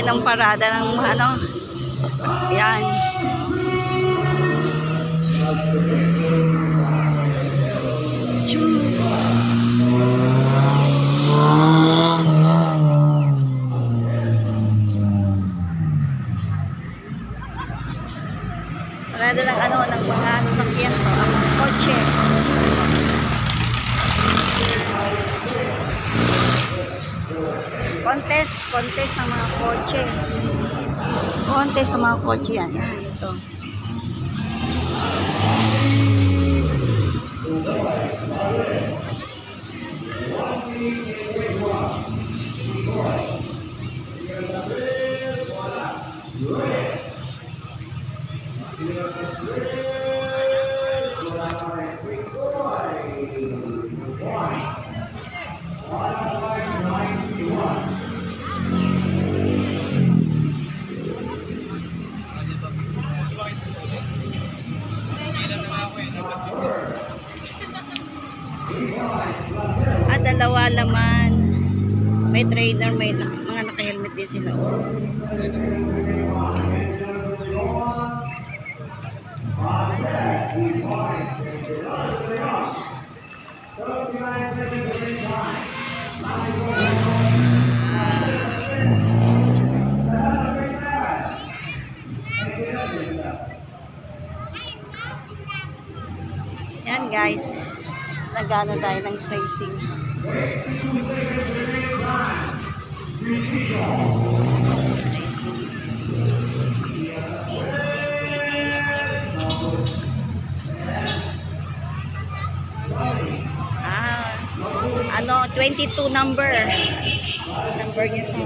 tayo ng parada ng ano. Yan. Parada ng ano, ng mga sasakyan to, ang kotse. Contest, contest ng mga kotse. Contest ng mga kotse yan. Ito. Ah, dalawa laman. May trainer, may mga naka-helmet din sila. Yan guys. Nagano tayo ng tracing. Ah, ano, 22 number. Number niya sa